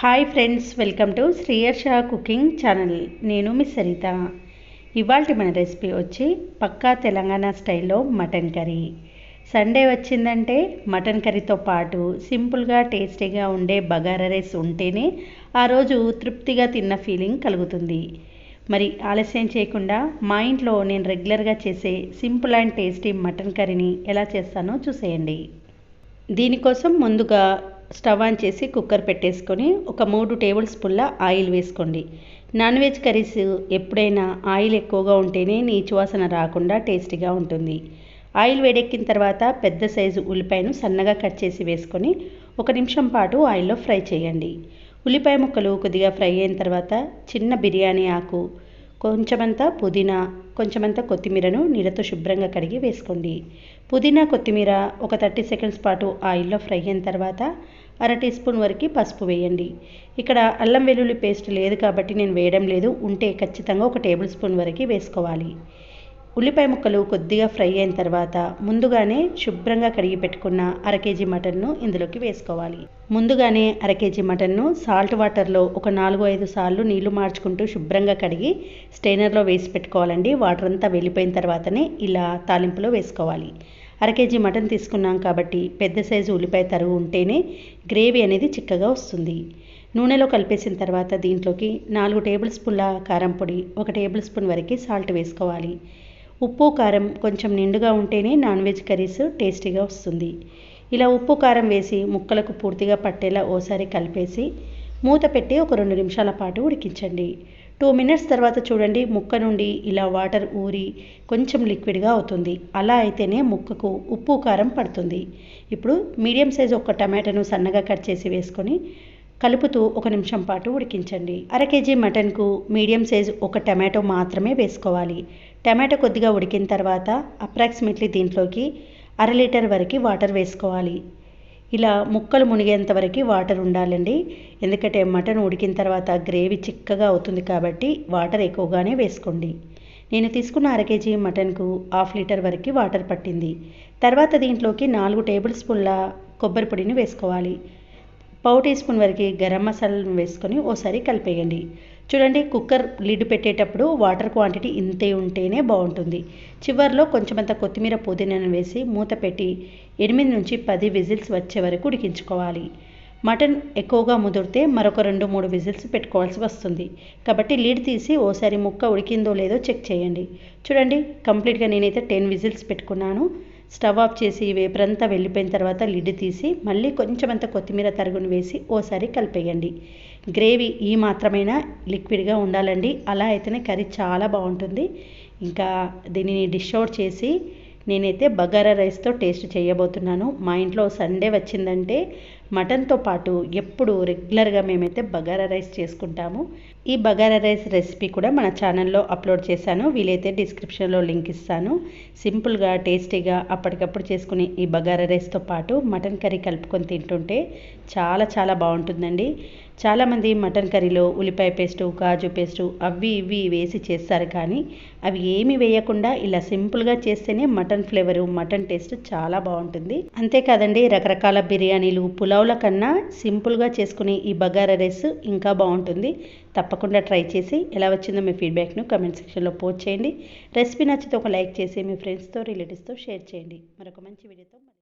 Hi friends welcome to Sriyarsha cooking channel నేను మీ సరిత. ఇవాళ మన రెసిపీ వచ్చి పక్కా తెలంగాణ స్టైల్లో మటన్ కర్రీ. సండే వచ్చిందంటే మటన్ కర్రీతో పాటు సింపుల్గా టేస్టీగా ఉండే బగారా రైస్ ఉంటేనే ఆ రోజు తృప్తిగా తిన్న ఫీలింగ్ కలుగుతుంది. మరి ఆలస్యం చేయకుండా మా ఇంట్లో నేను రెగ్యులర్గా చేసే సింపుల్ అండ్ టేస్టీ మటన్ కర్రీని ఎలా చేస్తానో చూసేయండి. దీనికోసం ముందుగా స్టవ్ ఆన్ చేసి కుక్కర్ పెట్టేసుకొని ఒక మూడు టేబుల్ స్పూన్ల ఆయిల్ వేసుకోండి. నాన్ వెజ్ కర్రీస్ ఎప్పుడైనా ఆయిల్ ఎక్కువగా ఉంటేనే నీచు వాసన రాకుండా టేస్టీగా ఉంటుంది. ఆయిల్ వేడెక్కిన తర్వాత పెద్ద సైజు ఉల్లిపాయను సన్నగా కట్ చేసి వేసుకొని ఒక నిమిషం పాటు ఆయిల్లో ఫ్రై చేయండి. ఉల్లిపాయ ముక్కలు కొద్దిగా ఫ్రై అయిన తర్వాత చిన్న బిర్యానీ ఆకు కొంచెమంతా పుదీనా కొంచెమంతా కొత్తిమీరను నీళ్ళతో శుభ్రంగా కడిగి వేసుకోండి. పుదీనా కొత్తిమీర ఒక థర్టీ సెకండ్స్ పాటు ఆయిల్లో ఫ్రై అయిన తర్వాత అర టీ స్పూన్ వరకు పసుపు వేయండి. ఇక్కడ అల్లం వెల్లుల్లి పేస్ట్ లేదు కాబట్టి నేను వేయడం లేదు. ఉంటే ఖచ్చితంగా ఒక టేబుల్ స్పూన్ వరకు వేసుకోవాలి. ఉల్లిపాయ ముక్కలు కొద్దిగా ఫ్రై అయిన తర్వాత ముందుగానే శుభ్రంగా కడిగి పెట్టుకున్న అర కేజీ మటన్ను ఇందులోకి వేసుకోవాలి. ముందుగానే అర కేజీ మటన్ను సాల్ట్ వాటర్లో ఒక నాలుగు ఐదు సార్లు నీళ్ళు మార్చుకుంటూ శుభ్రంగా కడిగి స్టెయినర్లో వేసి పెట్టుకోవాలండి. వాటర్ అంతా వెళ్ళిపోయిన తర్వాతనే ఇలా తాలింపులో వేసుకోవాలి. అర కేజీ మటన్ తీసుకున్నాం కాబట్టి పెద్ద సైజు ఉల్లిపాయ తరుగు ఉంటేనే గ్రేవీ అనేది చిక్కగా వస్తుంది. నూనెలో కలిపేసిన తర్వాత దీంట్లోకి నాలుగు టేబుల్ స్పూన్ల కారం పొడి ఒక టేబుల్ స్పూన్ వరకు సాల్ట్ వేసుకోవాలి. ఉప్పు కారం కొంచెం నిండుగా ఉంటేనే నాన్ వెజ్ కర్రీస్ టేస్టీగా వస్తుంది. ఇలా ఉప్పు కారం వేసి ముక్కలకు పూర్తిగా పట్టేలా ఓసారి కలిపేసి మూత పెట్టి ఒక రెండు నిమిషాల పాటు ఉడికించండి. టూ మినిట్స్ తర్వాత చూడండి ముక్క నుండి ఇలా వాటర్ ఊరి కొంచెం లిక్విడ్గా అవుతుంది. అలా అయితేనే ముక్కకు ఉప్పు కారం పడుతుంది. ఇప్పుడు మీడియం సైజ్ ఒక టమాటాను సన్నగా కట్ చేసి వేసుకొని కలుపుతూ ఒక నిమిషం పాటు ఉడికించండి. అర కేజీ మటన్కు మీడియం సైజు ఒక టమాటో మాత్రమే వేసుకోవాలి. టమాటో కొద్దిగా ఉడికిన తర్వాత అప్రాక్సిమేట్లీ దీంట్లోకి అర లీటర్ వరకు వాటర్ వేసుకోవాలి. ఇలా ముక్కలు మునిగేంత వరకు వాటర్ ఉండాలండి. ఎందుకంటే మటన్ ఉడికిన తర్వాత గ్రేవీ చిక్కగా అవుతుంది కాబట్టి వాటర్ ఎక్కువగానే వేసుకోండి. నేను తీసుకున్న అర కేజీ మటన్కు హాఫ్ లీటర్ వరకు వాటర్ పట్టింది. తర్వాత దీంట్లోకి నాలుగు టేబుల్ స్పూన్ల కొబ్బరి పొడిని వేసుకోవాలి. పావు టీ స్పూన్ వరకు గరం మసాలాను వేసుకొని ఓసారి కలిపేయండి. చూడండి కుక్కర్ లిడ్ పెట్టేటప్పుడు వాటర్ క్వాంటిటీ ఇంతే ఉంటేనే బాగుంటుంది. చివరిలో కొంచెమంత కొత్తిమీర పుదీనాను వేసి మూత పెట్టి ఎనిమిది నుంచి పది విజిల్స్ వచ్చే వరకు ఉడికించుకోవాలి. మటన్ ఎక్కువగా ముదిరితే మరొక రెండు మూడు విజిల్స్ పెట్టుకోవాల్సి వస్తుంది. కాబట్టి లీడ్ తీసి ఓసారి ముక్క ఉడికిందో లేదో చెక్ చేయండి. చూడండి కంప్లీట్గా నేనైతే టెన్ విజిల్స్ పెట్టుకున్నాను. స్టవ్ ఆఫ్ చేసి వేపరంతా వెళ్ళిపోయిన తర్వాత లిడ్ తీసి మళ్ళీ కొంచెం అంత కొత్తిమీర తరుగును వేసి ఓసారి కలిపేయండి. గ్రేవీ ఈ మాత్రమైనా? లిక్విడ్గా ఉండాలండి. అలా అయితేనే కర్రీ చాలా బాగుంటుంది. ఇంకా దీనిని డిష్ అవుట్ చేసి నేనైతే బగారా రైస్తో టేస్ట్ చేయబోతున్నాను. మా ఇంట్లో సండే వచ్చిందంటే మటన్తో పాటు ఎప్పుడు రెగ్యులర్గా మేమైతే బగారా రైస్ చేసుకుంటాము. ఈ బగారా రైస్ రెసిపీ కూడా మన ఛానల్లో అప్లోడ్ చేశాను. వీలైతే డిస్క్రిప్షన్లో లింక్ ఇస్తాను. సింపుల్గా టేస్టీగా అప్పటికప్పుడు చేసుకునే ఈ బగారా రైస్తో పాటు మటన్ కర్రీ కలుపుకొని తింటుంటే చాలా చాలా బాగుంటుందండి. చాలామంది మటన్ కర్రీలో ఉల్లిపాయ పేస్టు కాజు పేస్టు అవి ఇవి వేసి చేస్తారు కానీ అవి ఏమి వేయకుండా ఇలా సింపుల్గా చేస్తేనే మటన్ ఫ్లేవరు మటన్ టేస్ట్ చాలా బాగుంటుంది. అంతేకాదండి రకరకాల బిర్యానీలు పులావుల కన్నా సింపుల్గా చేసుకునే ఈ బగారా రైస్ ఇంకా బాగుంటుంది. తప్పకుండా ట్రై చేసి ఎలా వచ్చిందో మీ ఫీడ్బ్యాక్ను కమెంట్ సెక్షన్లో పోస్ట్ చేయండి. రెసిపీ నచ్చితే ఒక లైక్ చేసి మీ ఫ్రెండ్స్తో రిలేటివ్స్తో షేర్ చేయండి. మరొక మంచి వీడియోతో